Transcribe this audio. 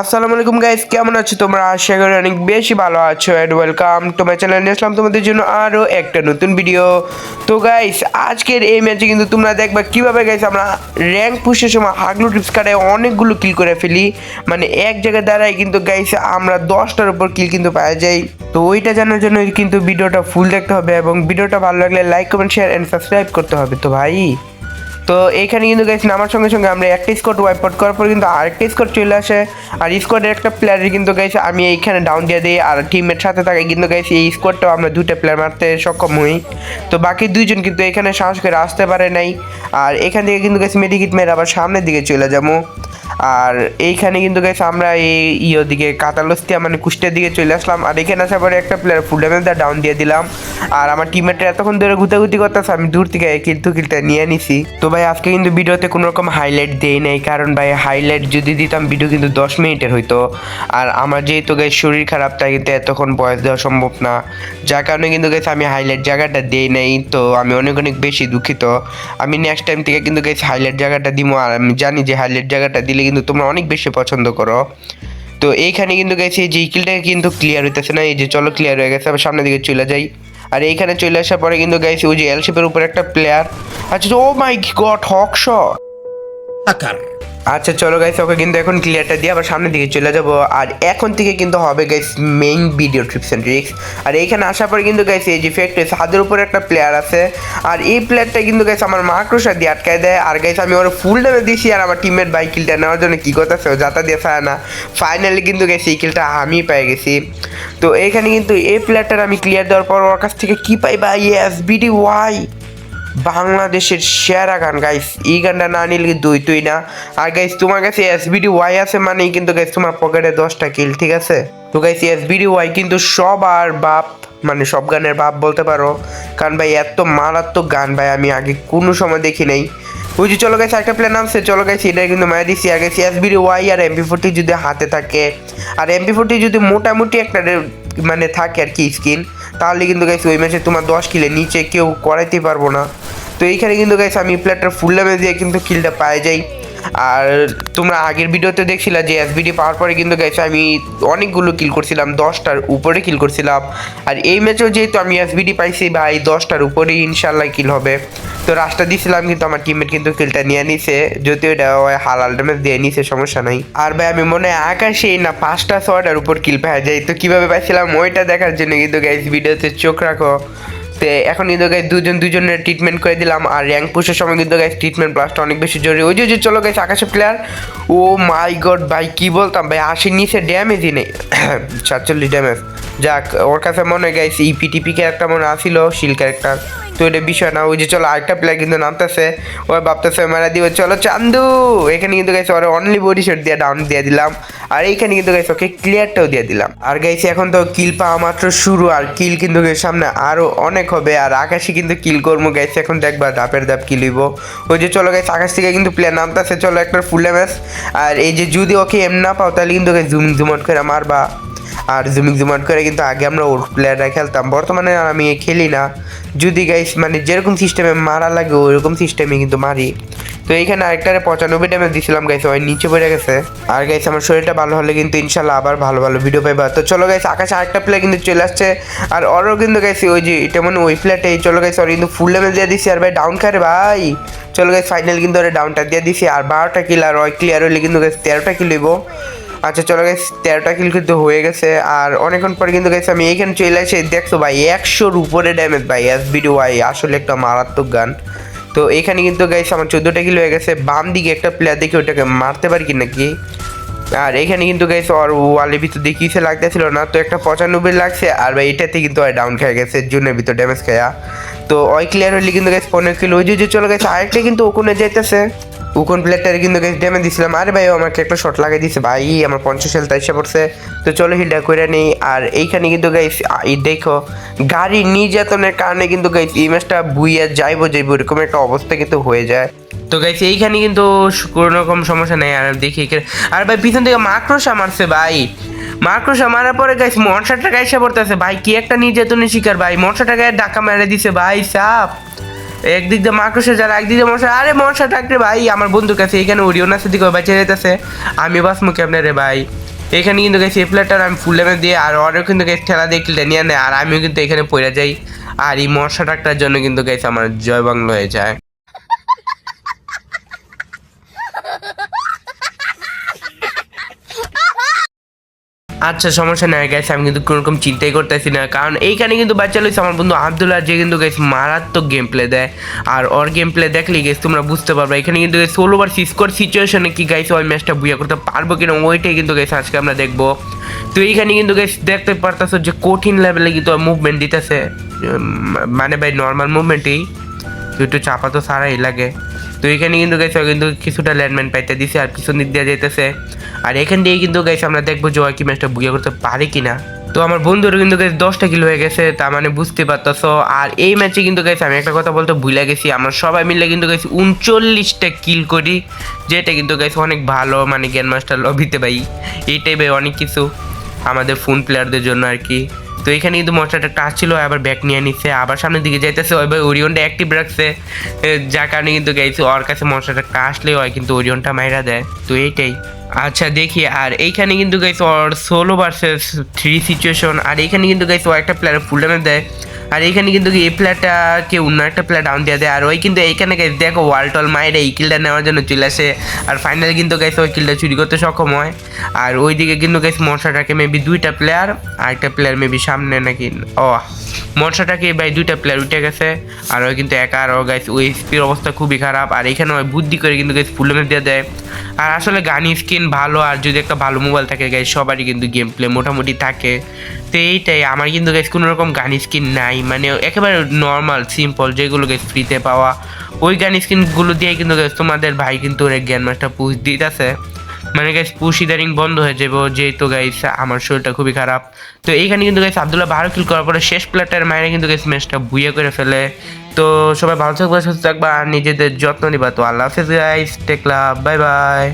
আসসালামু আলাইকুম গাইস কেমন আছো তোমরা? আশা করি অনেক বেশি ভালো আছো and welcome to my channel আসলাম তোমাদের জন্য আরও একটা নতুন ভিডিও তো গাইস আজকের এই ম্যাচে কিন্তু তোমরা দেখবা কীভাবে গাইস আমরা র্যাঙ্ক পুষের সময় হাগলু টিপস কাটায় অনেকগুলো কিল করে ফেলি। মানে এক জায়গায় দাঁড়ায় কিন্তু গাইস আমরা দশটার উপর কিল কিন্তু পাওয়া যাই তো ওইটা জানার জন্য কিন্তু ভিডিওটা ফুল দেখতে হবে এবং ভিডিওটা ভালো লাগলে like comment share and subscribe করতে হবে। তো ভাই তো এইখানে কিন্তু গেছি নামার সঙ্গে সঙ্গে আমরা একটা স্কোয়াড ওয়াইপ আউট করার পর কিন্তু আরেকটা স্কোয়াড চলে আসে। আর স্কোয়াডের একটা প্লেয়ারের কিন্তু গেছে আমি এইখানে ডাউন দিয়ে দিই আর টিমের সাথে থাকে কিন্তু গেছি এই স্কোয়াডটাও আমরা দুটো প্লেয়ার মারতে সক্ষম হই। তো বাকি দুইজন কিন্তু এখানে সাহস করে আসতে পারে নাই। আর এখান থেকে কিন্তু গেছি মেডিকিট মেরে আবার সামনের দিকে চলে যাব। আর এইখানে কিন্তু গেছে আমরা এই ইয়ের দিকে কাতালস্তিয়া মানে কুষ্টের দিকে চলে আসলাম। আর এখানে আসার পরে একটা প্লেয়ার ফুল ড্যামেজ ডাউন দিয়ে দিলাম। আর আমার টিমমেটরা এতক্ষণ ধরে গুতাগুতি করতেছে, আমি দূর থেকে কিন্তু কিলটা নিয়ে নিছি। তো ভাই, আজকে কিন্তু ভিডিওতে কোনো রকম হাইলাইট দেই নাই। কারণ ভাই হাইলাইট যদি দিতাম ভিডিও কিন্তু দশ মিনিটের হইতো। আর আমার যেহেতু গাই শরীর খারাপ, তাই কিন্তু এতক্ষণ বয়স দেওয়া সম্ভব না। যার কারণে কিন্তু গেছে আমি হাইলাইট জায়গাটা দেই নাই। তো আমি অনেক অনেক বেশি দুঃখিত। আমি নেক্সট টাইম থেকে কিন্তু গেছি হাইলাইট জায়গাটা দিব আর আমি জানি যে হাইলাইট জায়গাটা দিলে কিন্তু তোমরা অনেক বেশি পছন্দ করো। তো এইখানে কিন্তু গেছি যে ইকিলটাকে কিন্তু ক্লিয়ার হইতেছে না, এই যে চলো ক্লিয়ার হয়ে গেছে, আবার সামনের দিকে চলে যাই। আর এইখানে চলে আসার পরে কিন্তু গেছি ওই যে এলশিপের উপর একটা প্লেয়ার আচ্ছা ও মাই গড হক শট আচ্ছা চলো গাইস ওকে কিন্তু এখন ক্লিয়ারটা দিয়ে আবার সামনের দিকে চলে যাব। আর এখন থেকে কিন্তু হবে guys main video tips and tricks আর এইখানে আসার পরে কিন্তু গাইস এই যে ফ্যাক্টরি হাতের উপরে একটা প্লেয়ার আছে। আর এই প্লেয়ারটা কিন্তু গাইস আমার মাক্রোসা দিয়ে আটকায় দেয়। আর গাইস আমি ওর ফুল ডেমে দিছি আর আমার টিমের বাইক কিলটা নেওয়ার জন্য কী করতেছে, ও যাতা দিয়ে পায় না। ফাইনালি কিন্তু গাইস এই কিলটা আমি পেয়ে গেছি। তো এইখানে কিন্তু এই প্লেয়ারটার আমি ক্লিয়ার দেওয়ার পর ওর কাছ থেকে কী পাই ভাই? এস বিডি ওয়াই বাংলাদেশের সেরা গান গাইস এই গানটা না নিলে দুই তুই না। আর গাইস তোমার কাছে এসবিডি ওয়াই আছে মানেই কিন্তু গাইস তোমার পকেটে দশটা কিল ঠিক আছে? তো গাইস এসবিডি ওয়াই কিন্তু সবার বাপ মানে সব গানের বাপ বলতে পারো। কারণ ভাই, এত মারাত্মক গান ভাই, আমি আগে কোনো সময় দেখি নাই। যে চলো গেছে একটা প্ল্যান নামছে। চলো গেছে এটা কিন্তু মায়া দিচ্ছি আগে সিএসবিডি ওয়াই আর এমপি ফোরটি যদি হাতে থাকে, আর এমপি ফোরটি যদি মোটামুটি একটা মানে থাকে আর কি স্কিন তাহলে কিন্তু গাইছে ওই ম্যাচে তোমার দশ কিলের নিচে কেউ করাইতে পারব না। তো এইখানে কিন্তু গাইছে আমি প্লেয়ারটা ফুল ড্যামেজ দিয়ে কিন্তু কিলটা পায়ে যাই আর তোমরা আগের ভিডিওতে দেখছিলা যে এসবিডি পাওয়ার পরে কিন্তু গাইছে আমি অনেকগুলো কিল করছিলাম, দশটার উপরে কিল করছিলাম। আর এই ম্যাচেও যেহেতু আমি এসবিডি পাইছি ভাই, দশটার উপরেই ইনশাল্লাহ কিল হবে। তো রাস্তা দিয়েছিলাম কিন্তু আমার টিমমেট কিন্তু কিলটা নিয়ে নিছে, যদিও এটা হালাল ড্যামেজ দিয়ে নিছে, সমস্যা নাই। আর ভাই, আমি মনে হয় আকাশেই না পাঁচটা, ছয়টার উপর কিল পাওয়া যায়। তো কীভাবে পাইছিলাম, ওইটা দেখার জন্য কিন্তু গাইস ভিডিওতে চোখ রাখো। তো এখন কিন্তু গাইজ দুজন দুজনের ট্রিটমেন্ট করে দিলাম। আর র্যাঙ্ক পুষের সময় কিন্তু গাইজ ট্রিটমেন্ট প্লাসটা অনেক বেশি জরুরি। ওই যে চলো গেছে আকাশে প্লেয়ার ও মাই গড ভাই, কী বলতাম? ভাই, আশির নিচে ড্যামেজই নেই। সাতচল্লিশ ড্যামেজ যাক, ওর কাছে মনে হয় গাইছে ইপি টিপি ক্যারেক্টার মনে আসিল শিল ক্যারেক্টার তো এটা বিষয় না, ওই যে চলো আরেকটা প্লেয়ার কিন্তু নামতেছে ওই ভাবতেছে মারা দিব, চলো চান্দু! এখানে কিন্তু গাইছে ওরা অনলি বডি শট দিয়ে ডাউন দিয়ে দিলাম, আর এইখানে কিন্তু গাইছে ওকে ক্লিয়ারটাও দিয়ে দিলাম। আর গাইছে এখন তো কিল পাওয়া মাত্র শুরু, আর কিল কিন্তু সামনে আরও অনেক হবে, আর আকাশে কিন্তু কিল করব গাইছে এখন দেখবা ধাপের ধাপ কিল হইব। ওই যে চলো গাইছে আকাশ থেকে কিন্তু প্লেয়ার নামতেছে, চলো একটা ফুল ম্যাচ আর এই যে যদি ওকে এম না পাও, তাহলে কিন্তু জুম জুমট করে মারবা। আর জুমিং জুমাট করে কিন্তু আগে আমরা ওর প্লেয়াররা খেলতাম। বর্তমানে আমি খেলি না। যদি গাইস মানে যেরকম সিস্টেমে মারা লাগে, ওইরকম সিস্টেমে কিন্তু মারি। তো এইখানে আরেকটারে পঁচানব্বই ড্যামেজ দিছিলাম গাইস ওই নিচে পড়ে গেছে। আর গাইস আমার শরীরটা ভালো হলে কিন্তু ইনশাল্লাহ আবার ভালো ভালো ভিডিও পাইবা। তো চলো গাইস আকাশে আরেকটা প্লেয়ার কিন্তু চলে আসছে। আর ওরও কিন্তু গাইছি ওই যে এটা মানে ওই প্লেয়ারটাই চলো গাইস ওর কিন্তু ফুল ড্যামেজ দিয়ে দিছি। আর ভাই ডাউন খারে ভাই। চলো গাইস ফাইনাল কিন্তু ওরা ডাউনটা দিয়ে দিছি। আর বারোটা কিল আর ওই ক্লিয়ার হইলে কিন্তু গাইস তেরোটা কিল হইব। আচ্ছা চলো গেছ তেরোটা কিল কিন্তু হয়ে গেছে, আর অনেকক্ষণ পরে কিন্তু গেছে আমি এইখানে চলে এসে দেখছ ভাই, একশোর উপরে ড্যামেজ ভাই এস বিডি ওয়াই আসলে একটা মারাত্মক গান তো এখানে কিন্তু গাইছে আমার চোদ্দোটা কিল হয়ে গেছে, বাম দিকে একটা প্লেয়ার দেখি ওটাকে মারতে পারি কি নাকি? আর এখানে কিন্তু গাইছে ওর ওয়ালের ভিতর দিয়ে দেখিয়েছে লাগতেছিল না, তো একটা পঁচানব্বই লাগছে, আর ভাই এটাতে কিন্তু ডাউন খেয়ে গেছে, জুনের ভিতর ড্যামেজ খেয়া। তো ওই ক্লিয়ার হলে কিন্তু গেছে পনেরো কিলো ওই যে চলে গেছে আরেকটা কিন্তু ওখানে যাইতেছে। উকন প্লেয়ারটারে কিন্তু গাইস ড্যামেজ দিছিলাম। আরে ভাই আমাকে একটা শট লাগাই দিছে। ভাই, আমার পঞ্চাশ হেলথ এসে পড়ছে। তো চলো হিলটা করে নেই। আর এইখানে কিন্তু গাইস দেখো, গাড়ি নির্যাতনের কারণে কিন্তু গাইস এই ম্যাচটা বুইয়া যাইবো যাইবো এরকম একটা অবস্থা কিন্তু হয়ে যায়। তো গাইস এইখানে কিন্তু কোনো রকম সমস্যা নেই। আর দেখি আর ভাই, পিছন থেকে মাক্রোসা মারছে ভাই। মাক্রোসা মারার পরে গাইস মনসাটা গাইসা পড়তেছে। ভাই, কি একটা নির্যাতনের শিকার ভাই। মনসাটা গায়ে ডাকা মেরে দিছে। ভাই, সাপ। একদিক দিয়ে মাকড়সা যারা একদিক দিয়ে মশা আরে মশা ডাকরে ভাই, আমার বন্ধুর কাছে এখানে ওরিও না দিকে বাঁচে যেতেছে আমি বাস মুখে আপনার রে ভাই? এখানে কিন্তু গেছি এই প্লেটার আমি ফুল ড্যামেজ দিয়ে, আর অর্ডার কিন্তু গেছি ঠেলা দিয়ে কিলটা নিয়ে নেয় আর আমিও কিন্তু এখানে পড়ে যাই। আর এই মশা ডাক্তার জন্য কিন্তু গেছে আমার জয় বাংলা হয়ে যায়। আচ্ছা সমস্যা নাই গেছে আমি কিন্তু কোনো রকম চিন্তাই করতেছি না। কারণ এইখানে কিন্তু বাচ্চা লইছে আমার বন্ধু আবদুল্লাহ যে কিন্তু গেছে মারাত্মক গেম প্লে দেয়। আর ওর গেম প্লে দেখলেই গেছে তোমরা বুঝতে পারবে। এখানে কিন্তু ষোলো বার স্কোর সিচুয়েশনে কি গাইছে ওই ম্যাচটা বুঝা করতে পারব কিনা, ওইটাই কিন্তু গেছে আজকে আমরা দেখব। তো এইখানে কিন্তু গেছে দেখতে পারতেছো যে কঠিন লেভেলে কিন্তু মুভমেন্ট দিতেছে। মানে ভাই নর্মাল মুভমেন্টই একটু চাপা তো সারাই লাগে। তো এখানে কিন্তু গেছে কিন্তু কিছুটা ল্যান্ডম্যান পাইতে দিছে আর পিছন দিক দিয়ে যেতেছে আর এখান দিয়ে কিন্তু গেছে আমরা দেখব যে ওয়াকি ম্যাচটা বুঝে করতে পারে কিনা। তো আমার বন্ধুরও কিন্তু গেছে দশটা কিলো হয়ে গেছে, তা মানে বুঝতে পারতো আর এই ম্যাচে কিন্তু গেছে আমি একটা কথা বলতে ভুলে গেছি, আমার সবাই মিলে কিন্তু গেছি উনচল্লিশটা কিল করি, যেটা কিন্তু গেছে অনেক ভালো মানে গ্যান মাস্টার লবিতে ভাই, এই টাইপের অনেক কিছু আমাদের ফোন প্লেয়ারদের জন্য আর কি। তো এখানে কিন্তু মশলাটা টাচ ছিল, আবার ব্যাক নিয়ে নিচ্ছে আবার সামনের দিকে যাইতেছে ওইভাবে ওরিয়নটা অ্যাক্টিভ রাখছে। যার কারণে কিন্তু গেছে ওর কাছে মশলাটা আসলে হয়, কিন্তু ওরিয়নটা মাইরা দেয়। তো এইটাই। আচ্ছা দেখি, আর এইখানে কিন্তু গেছে ওর ষোলো ভার্সেস থ্রি সিচুয়েশন আর এইখানে কিন্তু গেছে ও একটা প্লেয়ার ফুল ড্যামেজ দেয়। আর এইখানে কিন্তু এই প্লেয়ারটাকে অন্য একটা প্লেয়ার ডাউন দিয়ে দেয়। আর ওই কিন্তু এইখানে গাইছে দেখো ওয়াল টল মায়ের এই কিলটা নেওয়ার জন্য চলে আসে। আর ফাইনালি কিন্তু গাইছে ওই কিলটা চুরি করতে সক্ষম হয়। আর ওইদিকে কিন্তু গাইছে মশাটাকে মেবি দুইটা প্লেয়ার আর একটা প্লেয়ার মেবি সামনে নাকি ও মশাটাকে ভাই দুইটা প্লেয়ার উঠে গেছে? আর ওই কিন্তু একা, আর ও গাইছে ওই স্পির অবস্থা খুবই খারাপ। আর এখানে ওই বুদ্ধি করে কিন্তু গাইছে ফুল দিয়ে দেয়। আর আসলে গানি স্কিন ভালো, আর যদি একটা ভালো মোবাইল থাকে গাইস সবারই কিন্তু গেম প্লে মোটামুটি থাকে। তো এইটাই, আমার কিন্তু গাইস কোনো রকম গানি স্কিন নাই। মানে একেবারে নর্মাল সিম্পল যেগুলো গাইস ফ্রিতে পাওয়া। ওই গান স্কিনগুলো দিয়ে কিন্তু guys তোমাদের ভাই কিন্তু জ্ঞান মাসটা পুষ দিতেছে। মানে গাইস পুশ ইদারিং বন্ধ হয়ে যাব যেহেতু গাইস আমার শরীরটা খুবই খারাপ। তো এইখানে কিন্তু গাইস আবদুল্লাহ বারো কিল করার পরে শেষ প্লেটার মায়েরা কিন্তু গাইস ম্যাচটা বুয়ে করে ফেলে। তো সবাই ভালো থাকবে, সুস্থ থাকবা, আর নিজেদের যত্ন নিবা। তো আল্লাহ হাফেজ গাইস টেকলা বাই বাই